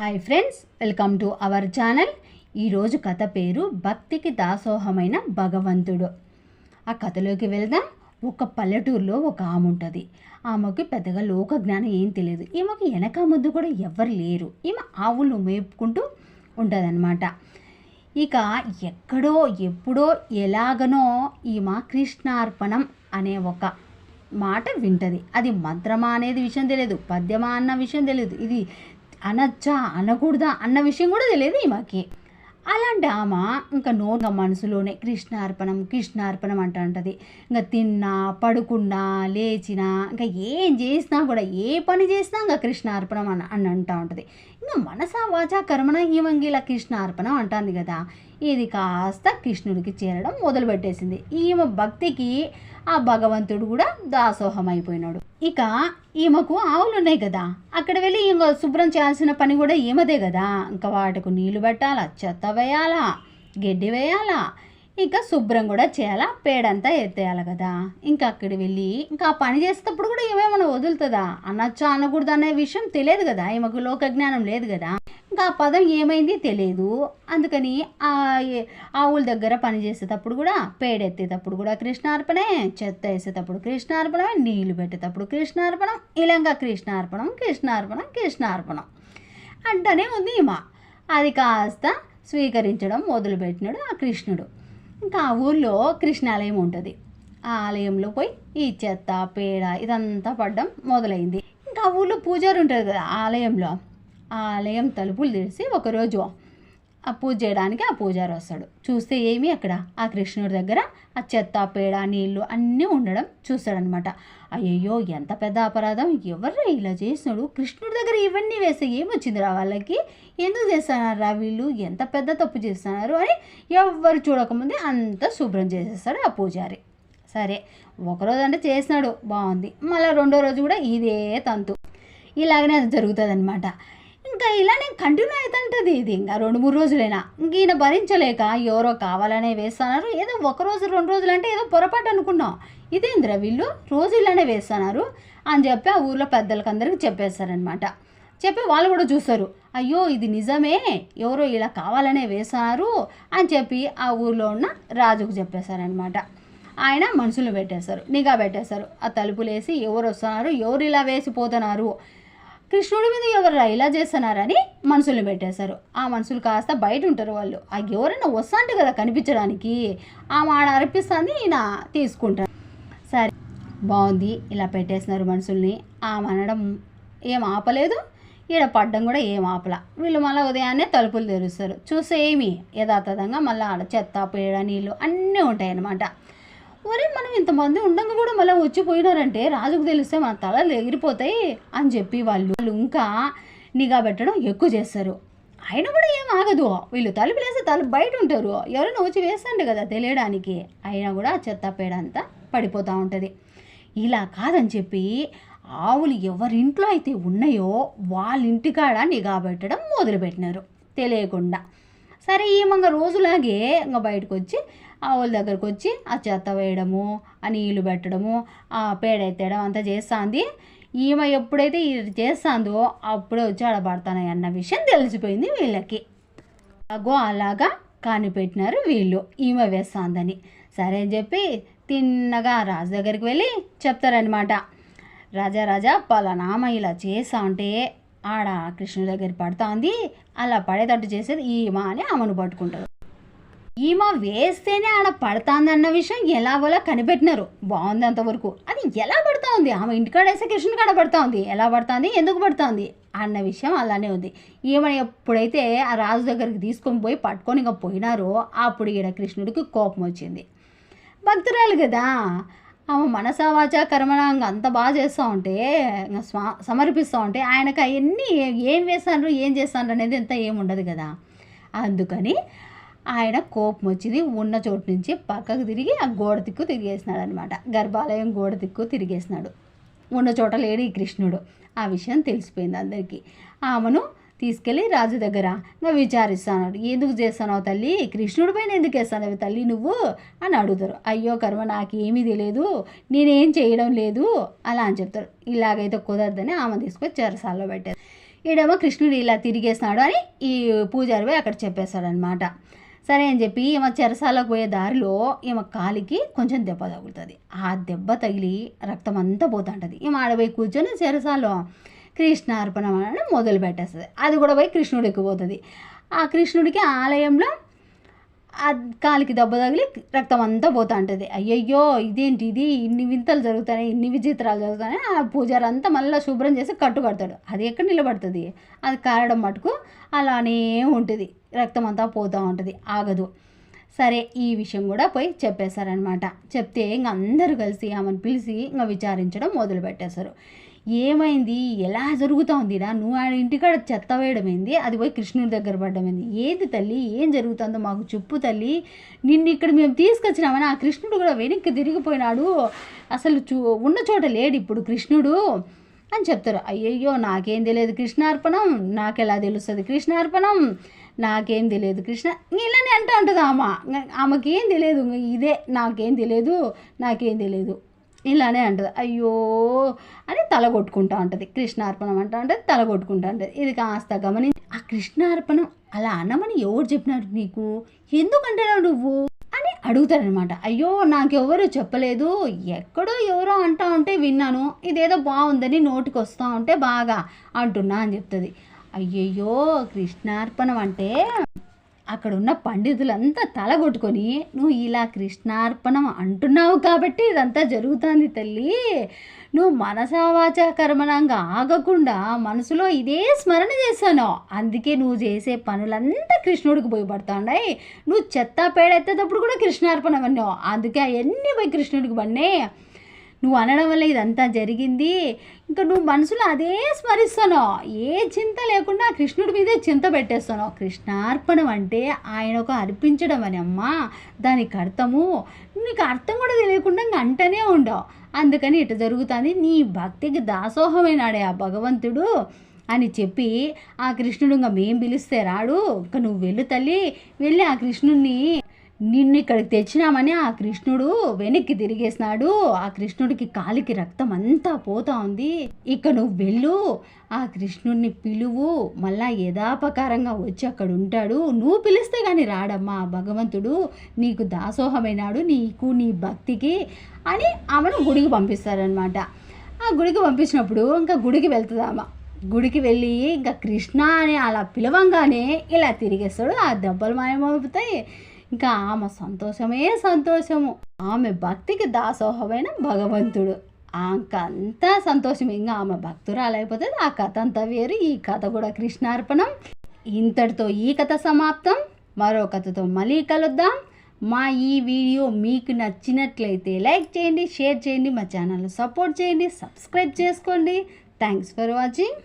Hi friends welcome to our channel. ఈరోజు కథ పేరు భక్తికి దాసోహమైన భగవంతుడు. ఆ కథలోకి వెళ్దాం. ఒక పల్లెటూరులో ఒక ఆమె ఉంటుంది. ఆమెకి పెద్దగా లోక జ్ఞానం ఏం తెలియదు. ఈమెకి వెనక ముందు కూడా ఎవ్వరు లేరు. ఈమె ఆవులు మేపుకుంటూ ఉంటుందన్నమాట. ఇక ఎక్కడో ఎప్పుడో ఎలాగనో ఈమె కృష్ణార్పణం అనే ఒక మాట వింటది. అది మంత్రమా అనేది విషయం తెలియదు. పద్యమా అన్న విషయం తెలియదు. ఇది అనొచ్చా? అనకూడదా? అన్న విషయం కూడా తెలియదు ఈమెకి. అలాంటి ఆమె ఇంకా నోగా మనసులోనే కృష్ణార్పణం కృష్ణార్పణం అంట అంటది ఇంకా తిన్నా పడుకున్నా లేచినా ఇంకా ఏం చేసినా కూడా ఏ పని చేసినా ఇంకా కృష్ణార్పణం అని అని అంటూ ఉంటుంది. ఇంకా మనసా వాచా కర్మణ ఈమంగిల కృష్ణార్పణం అంటుంది కదా. ఇది కాస్త కృష్ణుడికి చేరడం మొదలుపెట్టేసింది. ఈమె భక్తికి ఆ భగవంతుడు కూడా దాసోహం అయిపోయినాడు. ఇక ఈమెకు ఆవులు ఉన్నాయి కదా. అక్కడ వెళ్ళి ఇంకో శుభ్రం చేయాల్సిన పని కూడా ఈమెదే కదా. ఇంకా వాటికి నీళ్ళు పెట్టాలా చెత్త వేయాలా గడ్డి వేయాలా ఇంకా శుభ్రం కూడా చేయాలా? పేడంతా ఎత్తేయాలి కదా. ఇంకా అక్కడికి వెళ్ళి ఇంకా పని చేసేటప్పుడు కూడా ఏమేమైనా వదులుతుందా? అనొచ్చా అనకూడదు అనే విషయం తెలియదు కదా. ఈమెకు లోక జ్ఞానం లేదు కదా. ఇంకా ఆ పదం ఏమైంది తెలియదు. అందుకని ఆ ఆవుల దగ్గర పని చేసేటప్పుడు కూడా పేడెత్తేటప్పుడు కూడా కృష్ణార్పణే చెత్త వేసేటప్పుడు కృష్ణార్పణమే నీళ్ళు పెట్టేటప్పుడు కృష్ణార్పణం ఇలాగా కృష్ణార్పణం కృష్ణార్పణం కృష్ణార్పణం అంటనే ఉంది ఈమ అది కాస్త స్వీకరించడం మొదలుపెట్టినాడు ఆ కృష్ణుడు. ఇంకా ఆ ఊళ్ళో కృష్ణాలయం ఉంటుంది. ఆ ఆలయంలో పోయి ఈ చెత్త పేడ ఇదంతా పడడం మొదలైంది. ఇంకా ఆ ఊళ్ళో పూజారి ఉంటుంది కదా ఆలయంలో. ఆ ఆలయం తలుపులు తెరిచి ఒకరోజు ఆ పూజ చేయడానికి ఆ పూజారి వస్తాడు. చూస్తే ఏమి అక్కడ ఆ కృష్ణుడి దగ్గర ఆ చెత్త పేడ నీళ్ళు అన్నీ ఉండడం చూస్తాడనమాట. అయ్యయ్యో ఎంత పెద్ద అపరాధం. ఎవర్రా ఇలా చేసినాడు కృష్ణుడి దగ్గర ఇవన్నీ వేస్తే ఏమొచ్చిందిరా వాళ్ళకి? ఎందుకు చేస్తున్నారా వీళ్ళు? ఎంత పెద్ద తప్పు చేస్తున్నారు అని ఎవ్వరు చూడకముందే అంతా శుభ్రం చేసేస్తాడు ఆ పూజారి. సరే ఒకరోజు అంటే చేసినాడు బాగుంది. మళ్ళీ రెండో రోజు కూడా ఇదే తంతు. ఇలాగనే అది జరుగుతుంది అనమాట ఇంకా ఇలానే కంటిన్యూ అవుతుంటుంది. ఇది ఇంకా రెండు మూడు రోజులైనా. ఇంక ఈయన భరించలేక ఎవరో కావాలనే వేస్తున్నారు. ఏదో ఒక రోజు రెండు రోజులు అంటే ఏదో పొరపాటు అనుకున్నాం. ఇదేంద్ర వీళ్ళు? రోజు ఇలానే వేస్తున్నారు అని చెప్పి ఆ ఊర్లో పెద్దలకి అందరికి చెప్పేస్తారనమాట చెప్పి వాళ్ళు కూడా చూస్తారు అయ్యో ఇది నిజమే. ఎవరో ఇలా కావాలనే వేస్తున్నారు అని చెప్పి ఆ ఊర్లో ఉన్న రాజుకు చెప్పేశారనమాట ఆయన మనుషులు పెట్టేశారు నిఘా పెట్టేశారు. ఆ తలుపులు వేసి ఎవరు వస్తున్నారు ఎవరు ఇలా వేసిపోతున్నారు? కృష్ణుడి మీద ఎవరు ఇలా చేస్తున్నారని మనుషుల్ని పెట్టేశారు. ఆ మనుషులు కాస్త బయట ఉంటారు వాళ్ళు. ఆ ఎవరైనా వస్తాంటే కదా కనిపించడానికి. ఆ ఆడ అర్పిస్తుంది ఈయన తీసుకుంటారు సరే. బాగుంది. ఇలా పెట్టేసినారు మనుషుల్ని. ఆ అనడం ఏం ఆపలేదు. ఈడ పడ్డం కూడా ఏం ఆపల. వీళ్ళు మళ్ళీ ఉదయాన్నే తలుపులు తెరుస్తారు. చూస్తే ఏమి? యథాతథంగా మళ్ళీ ఆడ చెత్త పేడ నీళ్ళు అన్నీ ఉంటాయి అన్నమాట ఒరే మనం ఇంతమంది ఉండగా కూడా మళ్ళీ వచ్చిపోయినారంటే రాజుకు తెలిస్తే మన తలలు ఎగిరిపోతాయి అని చెప్పి వాళ్ళు. వాళ్ళు ఇంకా నిఘా పెట్టడం ఎక్కువ చేస్తారు. అయినా కూడా ఏం ఆగదు. వీళ్ళు తలుపులు వేస్తే తలుపు బయట ఉంటారు. ఎవరైనా వచ్చి వేస్తండి కదా తెలియడానికి. అయినా కూడా ఆ చెత్త పేడ అంతా పడిపోతూ ఉంటుంది. ఇలా కాదని చెప్పి ఆవులు ఎవరింట్లో అయితే ఉన్నాయో వాళ్ళ ఇంటికాడ నిఘా పెట్టడం మొదలుపెట్టినారు. తెలియకుండా. సరే ఈమంగ రోజులాగే ఇంకా బయటకు వచ్చి ఆవుల దగ్గరకు వచ్చి ఆ చెత్త వేయడము ఆ నీళ్ళు పెట్టడము ఆ పేడ ఎత్తడం అంతా చేస్తాంది. ఈమె ఎప్పుడైతే ఇది చేస్తాందో అప్పుడే వచ్చి ఆడబడతానని అన్న విషయం తెలిసిపోయింది వీళ్ళకి. అగో అలాగా కానిపెట్టినారు వీళ్ళు ఈమె వేస్తాందని. సరే అని చెప్పి తిన్నగా రాజు దగ్గరికి వెళ్ళి చెప్తారనమాట రాజా రాజా పలానామ ఇలా చేస్తా ఉంటే ఆడ కృష్ణుడి దగ్గర పడుతోంది అలా పడేటట్టు చేసేది ఈమె అని ఆమెను పట్టుకుంటారు ఈమె వేస్తేనే ఆడ అన్న విషయం ఎలాగోలా కనిపెట్టినారు. బాగుంది అంతవరకు అది ఎలా పడుతూ ఉంది ఆమె ఇంటికాడ వేస్తే కృష్ణుడి కాడ పడుతూ ఉంది ఎలా పడుతుంది? ఎందుకు పడుతుంది? అన్న విషయం అలానే ఉంది. ఈమె ఎప్పుడైతే ఆ రాజు దగ్గరికి తీసుకొని పోయి పట్టుకొని ఇంకా పోయినారో అప్పుడు ఈడ కృష్ణుడికి కోపం వచ్చింది. భక్తురాలు కదా ఆమె మనసా కర్మణ అంత బాగా చేస్తూ ఉంటే ఇంకా స్వా సమర్పిస్తూ ఉంటే ఆయనకు అవన్నీ ఏం వేస్తాను ఏం చేస్తాను అనేది అంత ఏముండదు కదా. అందుకని ఆయన కోపం వచ్చింది. ఉన్న చోటు నుంచి పక్కకు తిరిగి ఆ గోడ తిక్కు తిరిగేసినాడు అనమాట గర్భాలయం గోడ తిక్కు తిరిగేసినాడు. ఉన్న చోట లేడు ఈ కృష్ణుడు. ఆ విషయం తెలిసిపోయింది అందరికీ. ఆమెను తీసుకెళ్ళి రాజు దగ్గర ఇంకా విచారిస్తాడు ఎందుకు చేస్తున్నావు తల్లి? కృష్ణుడి పైన ఎందుకు వేస్తానవి తల్లి నువ్వు అని అడుగుతారు. అయ్యో కర్మ నాకేమీ తెలియదు నేనేం చేయడం లేదు అలా అని చెప్తారు. ఇలాగైతే కుదరదని ఆమె తీసుకొని చెరసాల్లో పెట్టారు ఈడేమో కృష్ణుడు ఇలా తిరిగేస్తున్నాడు అని ఈ పూజారి అక్కడ చెప్పేశాడనమాట సరే అని చెప్పి ఈమె చెరసాలకు పోయే దారిలో ఈమె కాలికి కొంచెం దెబ్బ తగులుతుంది. ఆ దెబ్బ తగిలి రక్తం అంతా పోతుంటుంది. ఈమె ఆడపోయి కూర్చొని చెరసాలో కృష్ణార్పణం అని మొదలు పెట్టేస్తుంది అది కూడా పోయి కృష్ణుడికి పోతుంది. ఆ కృష్ణుడికి ఆలయంలో కాలికి దెబ్బ తగిలి రక్తం అంతా పోతా ఉంటుంది అయ్యయ్యో ఇదేంటి ఇది? ఇన్ని వింతలు జరుగుతాయి ఇన్ని విచిత్రాలు జరుగుతాయి ఆ పూజారి అంతా మళ్ళీ శుభ్రం చేసి కట్టు కడతాడు. అది ఎక్కడ నిలబడుతుంది? అది కారడం మటుకు అలానే ఉంటుంది. రక్తం అంతా పోతూ ఉంటుంది. ఆగదు. సరే ఈ విషయం కూడా పోయి చెప్పేశారనమాట చెప్తే ఇంక అందరూ కలిసి ఆమెను పిలిచి ఇంకా విచారించడం మొదలు పెట్టేశారు ఏమైంది? ఎలా జరుగుతూ ఉందిరా? నువ్వు ఆయన ఇంటికాడ చెత్త వేయడమైంది అది పోయి కృష్ణుడి దగ్గర పడ్డమైంది ఏంది? ఏది తల్లి? ఏం జరుగుతుందో మాకు చెప్పు తల్లి. నిన్ను ఇక్కడ మేము తీసుకొచ్చినామని ఆ కృష్ణుడు కూడా వెనక్కి తిరిగిపోయినాడు. అసలు చూ ఉన్న చోట లేడు ఇప్పుడు కృష్ణుడు అని చెప్తారు. అయ్యయ్యో నాకేం తెలియదు కృష్ణార్పణం. నాకెలా తెలుస్తుంది కృష్ణార్పణం? నాకేం తెలియదు కృష్ణ. ఇలానే అంటూ ఉంటుంది ఆమె. ఆమెకేం తెలియదు. ఇదే నాకేం తెలియదు నాకేం తెలియదు. ఇలానే అంటుంది. అయ్యో అని తల కొట్టుకుంటా ఉంటుంది. కృష్ణార్పణం అంటూ ఉంటుంది తల కొట్టుకుంటా ఉంటుంది. ఇది కాస్త గమనించి ఆ కృష్ణార్పణం అలా అనమని ఎవరు చెప్పినారు నీకు? ఎందుకంటున్నావు నువ్వు? అని అడుగుతారనమాట అయ్యో నాకెవరు చెప్పలేదు. ఎక్కడో ఎవరో అంటా ఉంటే విన్నాను. ఇదేదో బాగుందని నోటికి వస్తూ ఉంటే బాగా అంటున్నా అని చెప్తుంది. అయ్యయ్యో కృష్ణార్పణం అంటే అక్కడ ఉన్న పండితులంతా తలగొట్టుకొని నువ్వు ఇలా కృష్ణార్పణం అంటున్నావు కాబట్టి ఇదంతా జరుగుతుంది తల్లి. నువ్వు మనసావాచ కర్మణంగా ఆగకుండా మనసులో ఇదే స్మరణ చేశాను. అందుకే నువ్వు చేసే పనులంతా కృష్ణుడికి పోయి నువ్వు చెత్త పేడెత్తేటప్పుడు కూడా కృష్ణార్పణం అన్నావు. అందుకే అవన్నీ పోయి కృష్ణుడికి పడినాయి. నువ్వు అనడం వల్ల ఇదంతా జరిగింది. ఇంకా నువ్వు మనసులో అదే స్మరిస్తానో ఏ చింత లేకుండా కృష్ణుడి మీదే చింత పెట్టేస్తాను కృష్ణార్పణం అంటే ఆయనకు అర్పించడం అని అమ్మా. దానికి అర్థము? నీకు అర్థం కూడా తెలియకుండా ఇంక అంటనే ఉండవు. అందుకని ఇటు జరుగుతుంది నీ భక్తికి దాసోహమైనాడే ఆ భగవంతుడు అని చెప్పి ఆ కృష్ణుడు ఇంకా మేం పిలిస్తే రాడు. ఇంకా నువ్వు వెళ్ళు తల్లి. వెళ్ళి ఆ కృష్ణుడిని నిన్ను ఇక్కడికి తెచ్చినామని ఆ కృష్ణుడు వెనక్కి తిరిగేసినాడు. ఆ కృష్ణుడికి కాలికి రక్తం అంతా పోతా ఉంది. ఇక నువ్వు వెళ్ళు. ఆ కృష్ణుడిని పిలువు. మళ్ళా యథాపకారంగా వచ్చి అక్కడ ఉంటాడు. నువ్వు పిలిస్తే కానీ రాడమ్మా భగవంతుడు. నీకు దాసోహమైనాడు. నీకు నీ భక్తికి అని ఆమెను గుడికి పంపిస్తారనమాట ఆ గుడికి పంపించినప్పుడు ఇంకా గుడికి వెళ్తుందామా? గుడికి వెళ్ళి ఇంకా కృష్ణ అని అలా పిలవంగానే ఇలా తిరిగేస్తాడు. ఆ దెబ్బలు మాయమవుతాయి ఇంకా ఆమె సంతోషమే సంతోషము. ఆమె భక్తికి దాసోహమైన భగవంతుడు. అంతా సంతోషం ఇంకా ఆమె భక్తురాలైపోతుంది ఆ కథ అంతా వేరు. ఈ కథ కూడా కృష్ణార్పణం. ఇంతటితో ఈ కథ సమాప్తం. మరో కథతో మళ్ళీ కలుద్దాం. మా ఈ వీడియో మీకు నచ్చినట్లయితే లైక్ చేయండి షేర్ చేయండి మా ఛానల్ సపోర్ట్ చేయండి సబ్స్క్రైబ్ చేసుకోండి. Thanks for watching.